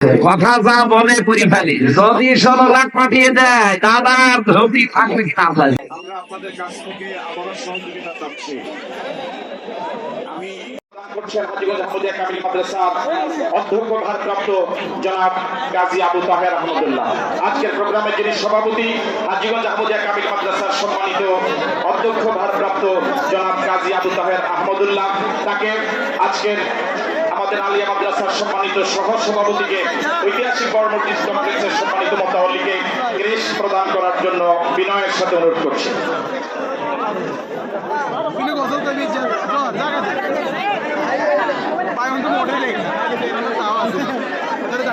কথা যা বলে করি ফেলি। যদি ষোলো লাখ পাঠিয়ে দেয় দাদার ধুতি থাকবে অধ্যক্ষ ভারপ্রাপ্ত জনাব সভাপতি আবু তাহের আহমদুল্লাহ, তাকে আজকের আমাদের আলিয়া মাদ্রাসার সম্মানিত সহ সভাপতিকে ঐতিহাসিক বর্মটিস কমপ্লেক্সের সম্মানিত মতাবলীকে গ্রেস প্রদান করার জন্য বিনয়ের সাথে অনুরোধ করছি.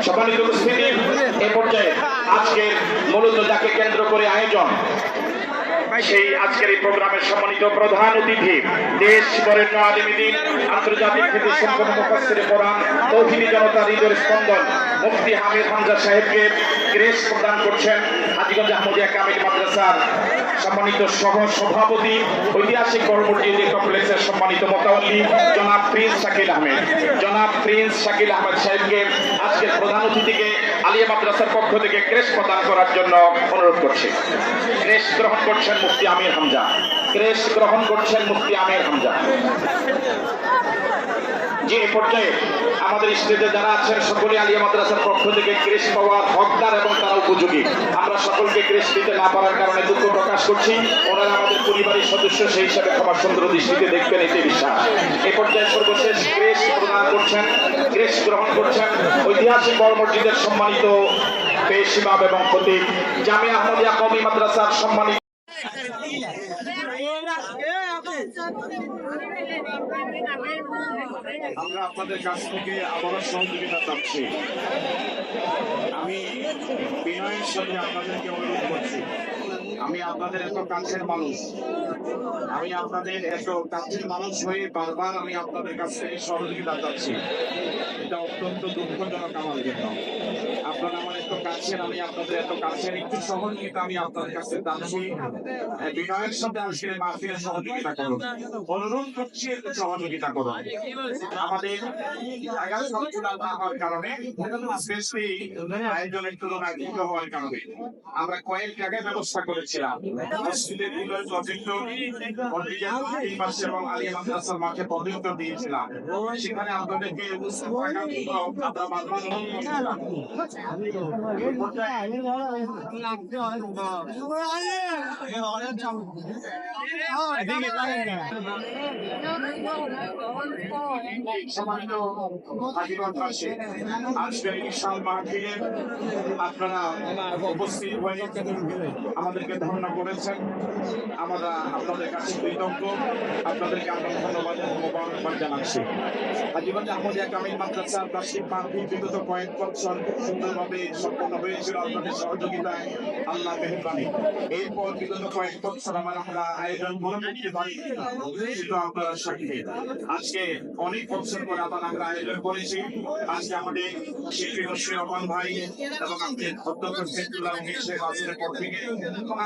সম্মানিত উপস্থিতি এ পর্যায়ে আজকে মূলত যাকে কেন্দ্র করে আয়োজন সেই আজকের এই প্রোগ্রামের সম্মানিত প্রধান অতিথি, দেশ বরেণ্য আলিমিদিন আন্তর্জাতিক খ্যাতি সম্পন্ন মুখাস্তির কোরআন তৌহিনী জনতা হৃদয়ের স্পন্দন, মুফতি হামিদ হামজা সাহেবকে গ্রেস প্রদান করছেন হাজিগঞ্জ আহমদিয়া কামিল মাদ্রাসার সম্মানিত সহ সভাপতি ঐতিহাসিক কর্মজীবী কমপ্লেক্সের সম্মানিত মোতাবল্লী, জনাব প্রিন্স শাকিল আহমেদ। জনাব প্রিন্স শাকিল আহমেদ সাহেবকে আজকের প্রধান অতিথিকে আলিয়া মাদ্রাসার পক্ষ থেকে ক্রেশ প্রদান করার জন্য অনুরোধ করছি। ক্রেশ গ্রহণ করছেন মুফতি আমির হামজা। ক্রেশ গ্রহণ করছেন মুফতি আমির হামজা। যে পর্যায়ে আমাদের স্টেজে যারা আছেন, সকলে আলিয়া মাদ্রাসার পক্ষ থেকে ক্রেশ পাওয়ার হকদার এবং তারা উপযোগী। আমরা সকলকে ক্রেশ দিতে না পারার কারণে দুঃখ প্রকাশ করছি। ওনারা আমাদের পরিবারের সদস্য, সেই হিসাবে ক্ষমা সুন্দর দৃষ্টিতে দেখবেন, এতে বিশ্বাস। এ পর্যায়ে সর্বশেষ ক্রেশ প্রদান করছেন, ক্রেশ গ্রহণ করছেন ঐতিহাসিক বড় মসজিদের সম্মানিত পেশ ইমাম এবং খতিব। জামিয়া আহমদিয়া কওমি মাদ্রাসার সম্মানিত আমরা আপনাদের কাছ থেকে আবারও সহযোগিতা চাচ্ছি। আমি বিনয়ের সাথে আপনাদেরকে অনুরোধ আমি আপনাদের এত কাছের মানুষ। আমি আপনাদের এত কাছের মানুষ হয়ে বারবার আমি আপনাদের কাছ সহযোগিতা চাচ্ছি। এটা অত্যন্ত দুঃখজনক আমার জন্য। আপনারা আমার এত কাছের আমি আপনাদের এত কাছের একটু সহযোগিতা আমি আপনাদের কাছে হ্যাঁ, বিনয়ের সাথে আজকে সহযোগিতা করুন অনুরোধ করছি একটু সহযোগিতা করুন আমাদের হওয়ার কারণে স্পেশালি আয়োজনের তুলনায় হওয়ার কারণে আমরা কয়েক জায়গায় ব্যবস্থা মসজিদের বিলয় এবং মাদ্রাসার মাঠে পদযুক্ত দিয়েছিলাম। সেখানে আপনাদেরকে আপনারা উপস্থিত হয়ে আমাদেরকে ধন্য করেছেন। আমরা আপনাদের কাছে কৃতজ্ঞ। আপনাদেরকে আমরা ধন্যবাদ মোবারকবাদ জানাচ্ছি। আজীবন আহমদিয়া কামিল মাদ্রাসা বার্ষিক মাহফিল বিগত কয়েক বছর সুন্দরভাবে সম্পন্ন হয়েছিল। আপনাদের সহযোগিতায় আল্লাহ মেহরবানি। এরপর বিগত কয়েক বছর আমার আমরা আয়োজন মনে পারি কিন্তু আপনারা সাক্ষী আজকে অনেক বছর পরে আবার আমরা আয়োজন করেছি। আজকে আমাদের শিল্পী রহমান ভাই এবং আমাদের অধ্যক্ষ সেতুল্লাহ মিশ্রের পর থেকে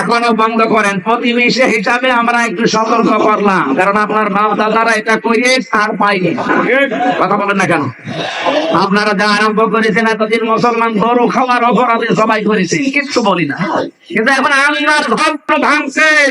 এখনও বন্ধ করেন। প্রতিবেশী হিসাবে আমরা একটু সতর্ক করলাম। কারণ আপনার বাপ দাদারা এটা করে ছাড় পাইনি কথা বলেন না কেন? আপনারা যা আরম্ভ করেছেন, এতদিন মুসলমান গরু খাওয়ার অপরাধে সবাই করেছে। কিচ্ছু বলি না। কিন্তু এখন আল্লাহর ভাঙছেন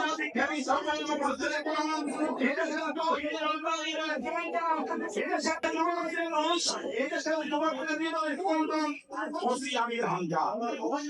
আমি সরকার করতে কোন এটা তো এটা সাথে মানুষ এটা সাথে তোমার করে দিয়ে দাও কোন কোন ওসি আমি হামজা ওসি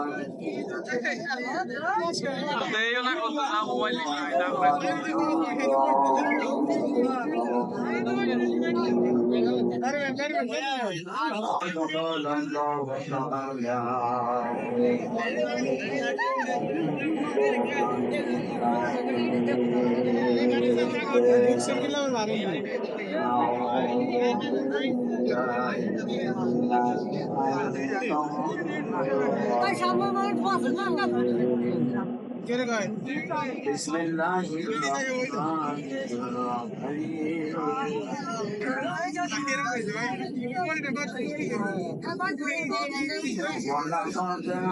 আমাদের কামে মাদ্রাসা সাহেব কোন হতে গেলে এটা সে তো হিন কোন হতে গেলে আমি এই অনুরোধ করছি আমি শুনছেন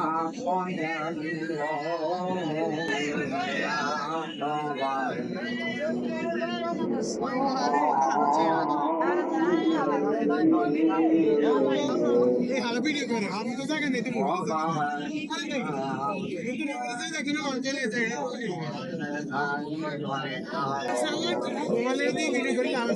ভিডিও করে আমি তো জায়গা নেই তুমি মোবাইলে দিয়ে ভিডিও করে আমি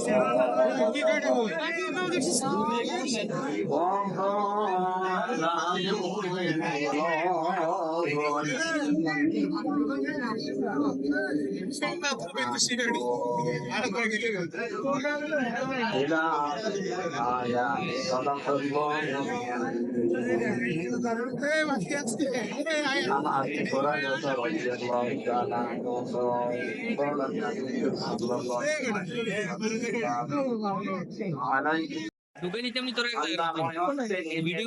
そんなコメントしてるより、あ。ঢুকে নিতে তোরা ভিডিও ভিডিও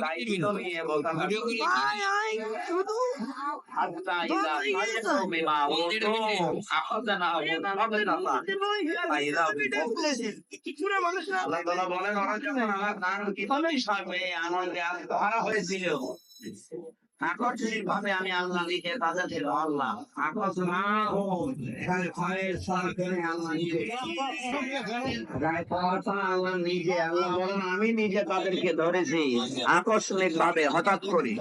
ভাবে আমি আল্লাহ নিজে। বলেন, আমি নিজে তাদেরকে ধরেছি আকস্মিক ভাবে হঠাৎ করে।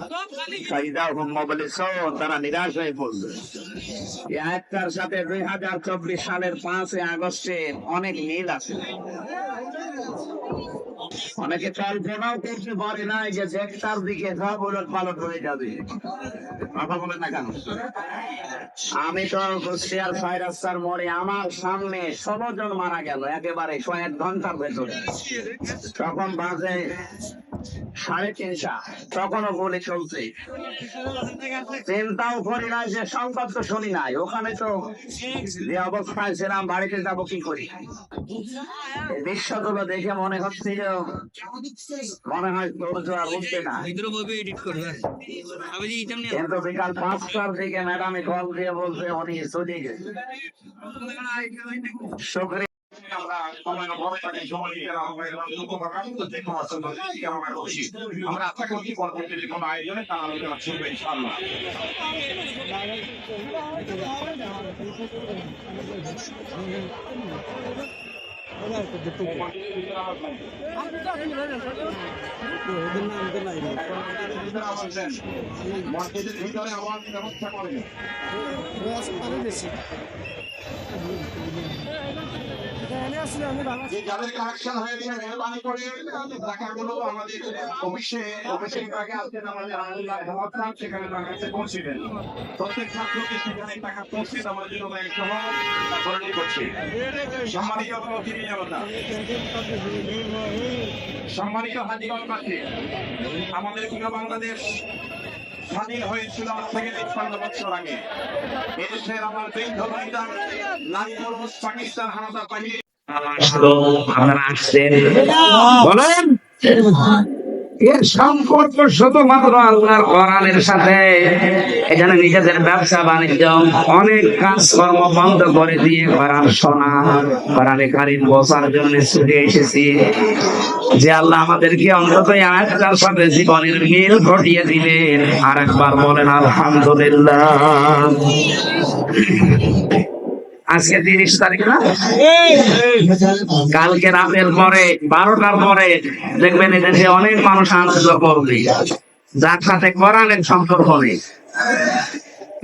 তারা নিরাশ হয়ে পড়বে আয়াতটার সাথে দুই হাজার চব্বিশ সালের পাঁচই আগস্টে অনেক মিল আছে। অনেকে কল্পনাও করতে পারে না যে দেখতার দিকে সব উলট পালট হয়ে যাবে। কথা বলেন না কেন? আমি তো কুষ্টিয়ার ছয় রাস্তার মোড়ে আমার সামনে ষোলো জন মারা গেল, একেবারে কয়েক ঘণ্টার ভেতরে। তখন বাজে সাড়ে তিনটা, তখনও গুলি চলছে। চিন্তাও করি না, যে সংবাদ তো শুনি নাই, ওখানে তো যে অবস্থায় ছিলাম, বাড়িতে যাব কি করি? দৃশ্যগুলো দেখে মনে হচ্ছিল মনে হয় উঠবে না। মুভি এডিট করবে আমি যে ইতাম কিন্তু বিকাল পাঁচটার দিকে ম্যাডামে কল দিয়ে বলছে উনি চলে গেছে। শুক্রিয়া। আমরা আশা করছি পরবর্তীতে কোনো আয়োজনে তার আলোচনা শুনবে ইনশাআল্লাহ। মসজিদের ভিতরে আওয়াজ ব্যবস্থা করেন। যাদের আমাদের প্রত্যেক সম্মানিত হাজিগণ আমাদের প্রিয় বাংলাদেশ স্বাধীন হয়েছিল আজ থেকে তিপ্পান্ন বছর আগে। এদেশের আমার বৃদ্ধ ভাইটা, নারী পাকিস্তান হানাদার বাহিনী আপনারা আসছেন বলেন? এর সম্পর্ক শুধুমাত্র আল্লাহর কোরআনের সাথে। এখানে নিজেদের ব্যবসা, বাণিজ্য, অনেক কাজকর্ম বন্ধ করে দিয়ে কোরআন শোনা, কোরআনে কারিম বসার জন্য ছুটে এসেছি। যে আল্লাহ আমাদেরকে অন্তত আয়াতটার সাথে জীবনের মিল ঘটিয়ে দিলেন আর একবার বলেন, আলহামদুলিল্লাহ। আজকে তিরিশ তারিখ না? কালকে রাতের পরে বারোটার পরে দেখবেন এদেশে অনেক মানুষ আনন্দ করবে। যার সাথে কোরআনের সম্পর্ক নেই।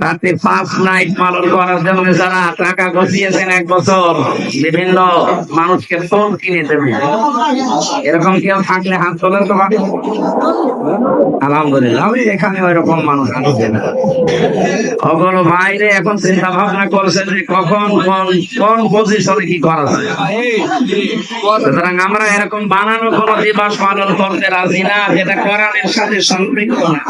রাতে ফার্স্ট নাইট পালন করার জন্য যারা টাকা গছিয়েছেন এক বছর, বিভিন্ন মানুষকে ফোন কিনে দেবে। এরকম কেউ থাকলে হাত তোলেন তো? আলহামদুলিল্লাহ, আমি এখানে ওইরকম মানুষ আসছে না। বাইরে এখন চিন্তা ভাবনা করছে যে কখন, কোন কোন পজিশনে কি করা যায়। সুতরাং আমরা এরকম বানানো কোনো দিবস পালন করতে রাজি না, যেটা কোরআনের সাথে সম্পৃক্ত না।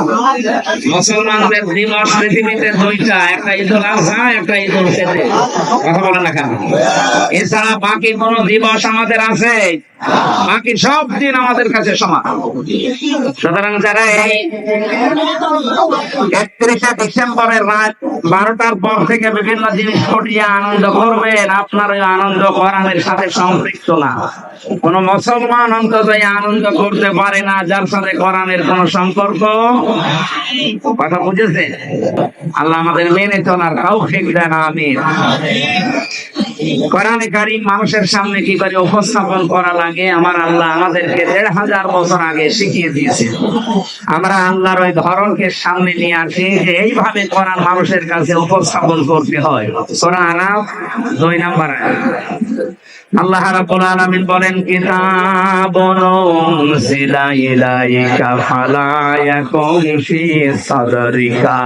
মুসলমানদের দিবস পৃথিবীতে দুইটা, একটা ঈদুল আজহা একটা ঈদুল ফিতর। কথা বলেন না কেন? এছাড়া বাকি কোন দিবস আমাদের আছে? বাকি সব দিন আমাদের কাছে সমান। সুতরাং যারা এই একত্রিশে ডিসেম্বরের রাত বারোটার পর থেকে বিভিন্ন জিনিস ঘটিয়ে আনন্দ করবেন, আপনার ওই আনন্দ কোরআনের সাথে সম্পৃক্ত না। কোন মুসলমান অন্তত আনন্দ করতে পারে না, যার সাথে কোরআনের কোন সম্পর্ক। কথা বুঝেছে আল্লাহ আমাদের মেনে চলার ঠিক দেন আমি কোরআনে কারিম মানুষের সামনে কি করে উপস্থাপন করা লাগে, আমার আল্লাহ আমাদেরকে দেড় হাজার বছর আগে শিখিয়ে দিয়েছে। আমরা আল্লাহর ওই ধরনকে সামনে নিয়ে আসি, যে এইভাবে কোরআন মানুষের কাছে উপস্থাপন করতে হয়। সোনা আনাম দুই নাম্বার। আল্লাহ রাব্বুল আলামিন বলেন কিতাবুন উনজিলা ইলাইকা ফি সাদরিকা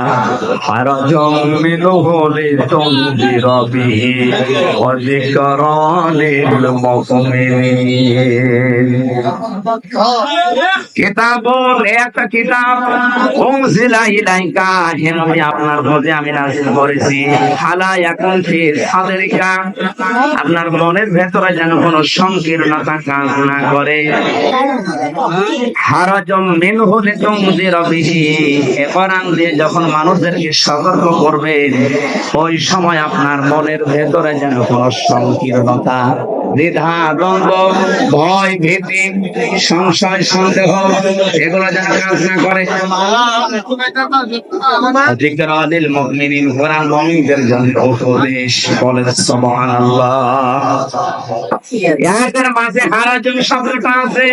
হারাজুম মিনহু লিতুনজিরা ওয়া কিতাবুন একটা কিতাব আপনার প্রতি আমি নাযিল করেছি। ফালা ইয়াকুন ফি সাদরিকা আপনার মনের যেন কোনো সংকীর্ণতা কাজ না করে। হারাজম মিন হলে তুমদির বিহি এ কোরআন দিয়ে যখন মানুষদেরকে সতর্ক করবে, ওই সময় আপনার মনের ভেতরে যেন কোনো সংকীর্ণতা, দ্বিধা, দ্বন্দ্ব, ভয়, ভীতি, সংশয়, সন্দেহ, এগুলো যেন কাজ না করে। মুমিনিন, কোরআন মুমিনদের জন্য উপদেশ বলেন সুবহানাল্লাহ। আয়াতের মাঝে শব্দটা আছে।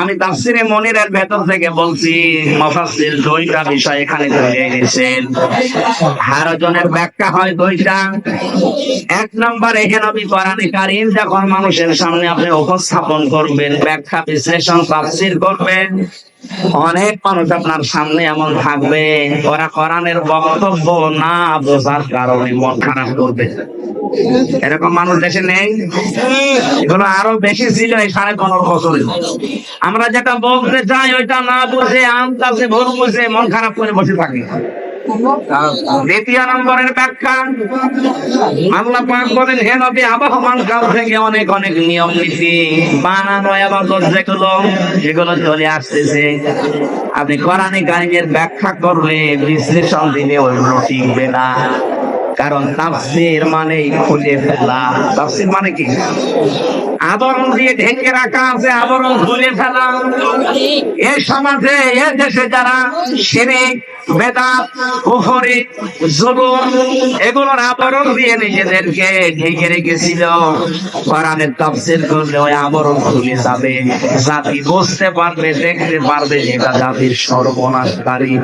আমি তাফসিরে মনিরের ভেতর থেকে বলছি, মুফাসসির দুইটা বিষয় এখানে ধরে এনেছেন হারাজনের ব্যাখ্যা হয় দুইটা। এক নম্বরে, হে নবী, কোরআনে কারীম যখন মানুষের সামনে আপনি উপস্থাপন করবেন, ব্যাখ্যা বিশ্লেষণ, তাফসির করবেন অনেক মানুষ আপনার সামনে এমন থাকবে, ওরা কোরআনের বক্তব্য না বোঝার কারণে মন খারাপ করবে। এরকম মানুষ দেশে নেই? এগুলো আরও বেশি ছিল এই সাড়ে পনেরো বছরে। আমরা যেটা বলতে চাই, ওইটা না বুঝে কাছে ভুল বুঝে মন খারাপ করে বসে থাকি। দ্বিতীয় নম্বরের ব্যাখ্যা। আল্লাহ পাক বলেন, হে নবী, আবহমান কাল থেকে অনেক অনেক নিয়ম নীতি বানানো আবাদত যেগুলো সেগুলো চলে আসতেছে। আপনি কোরআনে কারিমের ব্যাখ্যা করলে বিশ্লেষণ দিলে ওইগুলো টিকবে না। কারণ তাফসির মানেই খুলে ফেলা। তাফসির মানে কি? আবরণ দিয়ে ঢেকে রাখা আছে, আবরণ খুলে ফেলা এ সমাজে, এ দেশে যারা যাবে। জাতি পারবে, দেখতে পারবে জাতির সর্বনাশকারী।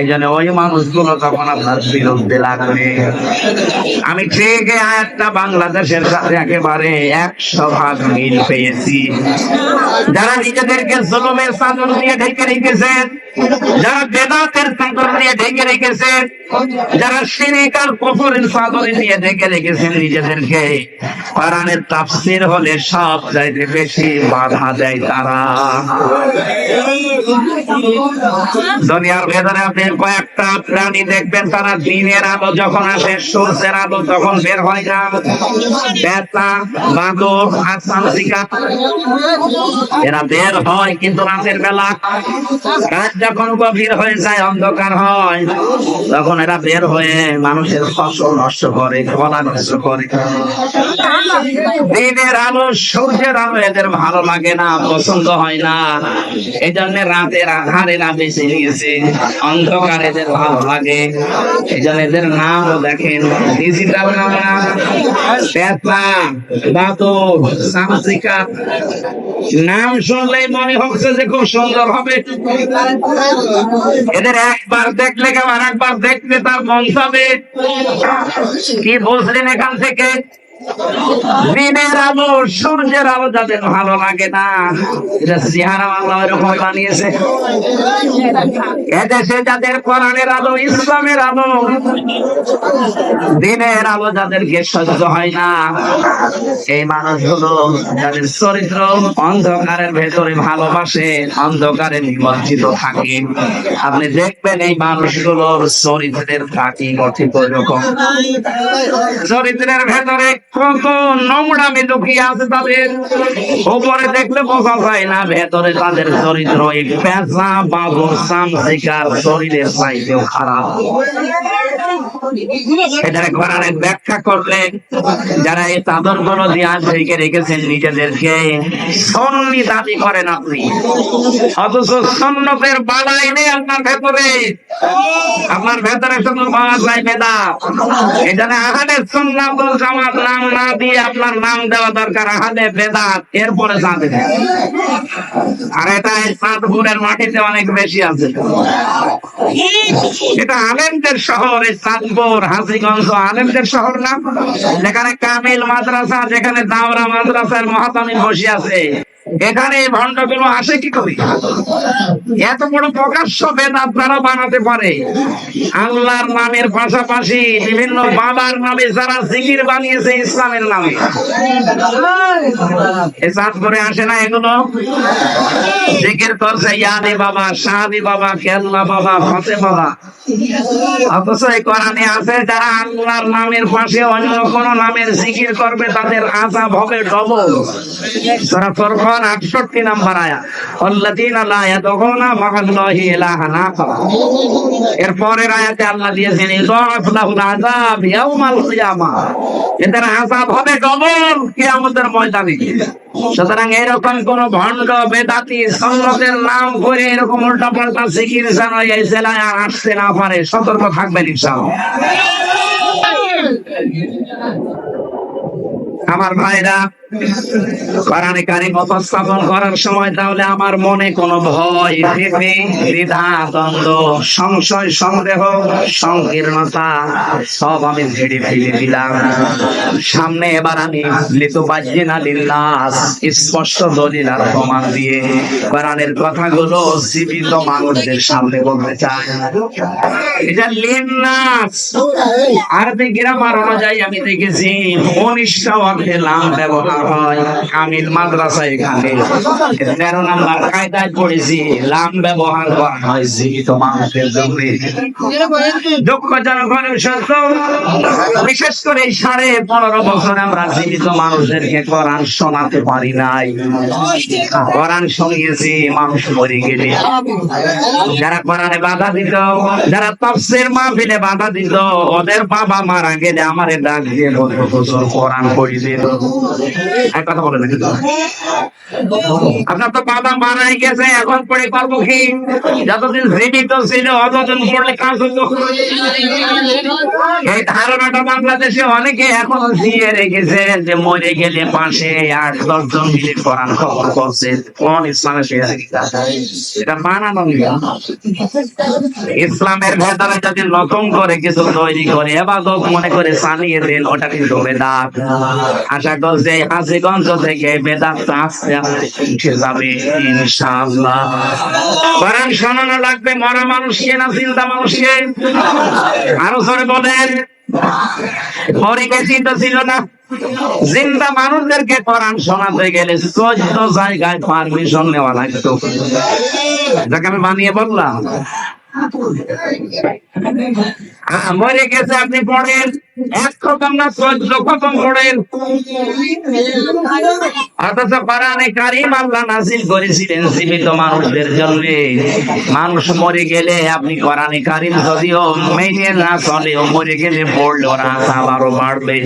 এই জন্য ওই মানুষগুলো তখন আপনার বিরুদ্ধে লাগবে। আমি ঠিক আয়াতটা বাংলাদেশের সাথে একেবারে একশো মিল পেয়েছি। যারা নিজেদেরকে ঢেকে রেখেছেন যারা বেদাতের চাদর দিয়ে ঢেকে রেখেছেন যারা সিরিকার কুফরের চাদর দিয়ে ঢেকে রেখেছেন নিজেদেরকে হলে সব চাইতে বেশি বাধা দেয় তারা। দুনিয়ার ভেতরে আপনি কয়েকটা প্রাণী দেখবেন, তারা দিনের আলো যখন আসে, সূর্যের আলো তখন বের হয় না পেঁচা বাঁদর আর সামসিকা এরা বের হয় কিন্তু রাতের বেলা। রাত যখন গভীর হয়ে যায়, অন্ধকার হয়। তখন এরা বের হয়ে মানুষের ফসল নষ্ট করে, ফলা নষ্ট করে। দিনের আলো, সূর্যের আলো এদের ভালো লাগে না, পছন্দ হয় না। এই জন্য রাতের আধার এরা বেছে নিয়েছে অন্ধকার এদের ভালো লাগে। জন্য এদের নামও দেখেন। ডিজিটাল নাম না সামসিকা নাম শুনলেই মনে হচ্ছে যে খুব সুন্দর হবে। এদের একবার দেখলে আর একবার দেখলে তার মন কি বুঝলেন এখান থেকে? দিনের আলো, সূর্যের আলো যাদের ভালো লাগে না। এটা চেহারা আল্লাহ এরকম বানিয়েছে। এদেশে যাদের কোরআনের আলো, ইসলামের আলো, দিনের আলো যাদেরকে সহ্য হয় না, এই মানুষগুলো যাদের চরিত্র অন্ধকারের ভেতরে ভালোবাসে, অন্ধকারে নিমজ্জিত থাকে। আপনি দেখবেন এই মানুষগুলোর চরিত্রের কাটি গঠিত এরকম। চরিত্রের ভেতরে কত আছে তাদের। উপরে দেখলে বোঝা যায় না, ভেতরে তাদের চরিত্র এই পেঁচা শরীরের চাইতেও খারাপ। কোরআনের ব্যাখ্যা যারা এই চাদরগুলো ঢেকে রেখেছেন নিজেদেরকে, সন্নি দাবি করেন আপনি। অথচ সন্ন্যতের বালাই নেই আপনার ভেতরে। আপনার ভেতরে শুধু পাওয়া যায় আহাদের সুন্নাত জামাত নাম না দিয়ে আপনার নাম দেওয়া দরকার আহাদে বেদাত, এরপরে চাঁদে আর এটা চাঁদপুরের মাটিতে অনেক বেশি আছে। এটা আলেমদের শহর, এই চাঁদপুর হাসিগঞ্জ, আলেমদের শহর না? যেখানে কামিল মাদ্রাসা, যেখানে দাওরা মাদ্রাসার মহাতামিল বসে আছে। এখানে এই ভণ্ডগুলো আসে কি করে? এত বড় প্রকাশ্য বেদ আপনারা বানাতে পারে। আল্লাহর নামের পাশাপাশি বিভিন্ন বাবার নামে যারা জিকির বানিয়েছে ইসলামের নামে। চাঁদপুরে আসে না এগুলো? জিকির করছে ইয়াদি বাবা শাহাদি বাবা, কেল্লা বাবা ফতে বাবা। অথচ এই কোরআনে আছে, যারা আল্লাহর নামের পাশে অন্য কোন নামের জিকির করবে, তাদের আজাব হবে ডবল সূরা ফুরকান 68 নাম্বার ইলাহান আখার আয়াতে আল্লাহ দিয়েছেন এদের আযাব হবে ডবল কিয়ামতের ময়দানে। সুতরাং এরকম কোন ভণ্ড বেদাতি সন্ন্যতের নাম করে এরকম উল্টা পাল্টা জিকির যেন এই জেলায় আর আসতে না পারে, সতর্ক থাকবেন ইনশাআল্লাহ। আমার ভাইরা কোরআনে কারিম উপস্থাপন করার সময় তাহলে আমার মনে কোনো ভয় দ্বিধা, দ্বন্দ্ব, সংশয়, সন্দেহ, সংকীর্ণতা, সব আমি ঝেড়ে ফেলে দিলাম। সামনে এবার আমি লিল্লাস স্পষ্ট দলিল আর প্রমাণ দিয়ে কোরআনের কথাগুলো জীবিত মানুষদের সামনে বলতে চাই। এটা লিন্নাস আরবি গ্রামার অনুযায়ী আমি দেখেছি উনিশটা অর্থে লাম ব্যবহার হয় কামিল মাদ্রাসা এখানে। তেরো নাম্বার কায়দায় পড়েছি, লাম ব্যবহার করা হয় জীবিত মানুষের জন্য। দুঃখ জনগণের সত্য, বিশেষ করে সাড়ে পনেরো বছর আমরা জীবিত মানুষদেরকে কোরআন শোনাতে পারি নাই। কোরআন শুনিয়েছি, মানুষ মরে গেলে। যারা কোরআনে বাধা দিত, যারা তফসির মাহফিলে বাধা দিত, ওদের বাবা মারা গেলে আমারে ডাক দিয়ে কোরআন পড়ি দিন আপনার তো বাবা মারাই গেছে, এখন পারব কি যতদিন জীবিত ছিল অতদিন পড়লে কাজ হতো এই ধারণাটা বাংলাদেশে অনেকে এখনও রেখেছে যে মরে গেলে পাশে আট, দশ জন মিলে কোরআন খবর করছে। কোন ইসলামে সে এটা বানানো ইসলামের ভেতরে যদি নতুন করে কিছু তৈরি করে এবার মনে করে সানিয়ে দেন, ওটা কিন্তু বেদাত। আশা করছে হাসিগঞ্জ থেকে বেদাত আস্তে আস্তে উঠে যাবে, ইনশাআল্লাহ। শোনানো লাগবে মরা মানুষকে না চিন্তা মানুষকে? আরও জোরে বলেন। চিন্তা ছিল না? জিন্দা মানুষদেরকে কোরআন শোনাতে গেলে চোদ্দ জায়গায় পারমিশন নেওয়া লাগতো। যাকে আমি বানিয়ে বললাম মরে গেছে আপনি পড়েন। আপনি কোরআনে কারিম যদিও মেনে না চলেও মরে গেলে পড়লে ওরা আবারও বাড়বে।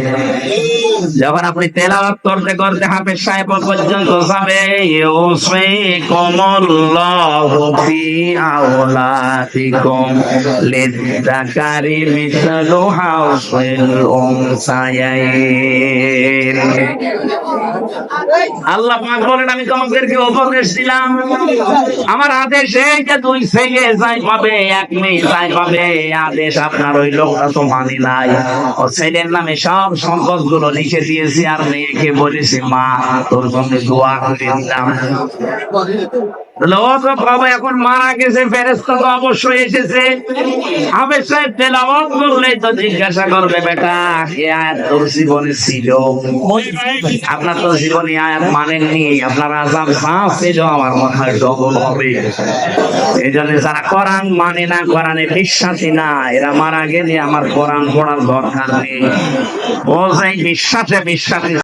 যখন আপনি তেলাওয়াত করতে করতে হাফেজ সাহেব পর্যন্ত যাবে ওসে কমল্লাহ ফি আওলাতিকুম লিযাকারি মিসলু হাউসিল আল্লাহ পাক বলেন, আমি তোমাদেরকে উপদেশ দিলাম। আমার আদেশে যে দুই ছেলে যাই পাবে, এক মেয়ে যাই পাবে, আদেশ আপনার ওই লোকটা তো মানি নাই। ও ছেলের নামে সব সম্পদগুলো লিখে দিয়েছি, আর মেয়েকে বলেছি, মা, তোর জন্য দোয়া করে দিলাম। এখন মারা গেছে ফেরেস্তা তো অবশ্যই এসেছে। তো জিজ্ঞাসা করবে, বেটা এ আয়াত তোর জীবনে ছিল? আপনার তো জীবনে আয়াত মানেননি, আপনার আমার ডবল হবে। এই জন্য যারা কোরআন মানে না বিশ্বাসী না, এরা মারা গেলে আমার কোরআন পড়ার দরকার নেই। ও বিশ্বাসে বিশ্বাসী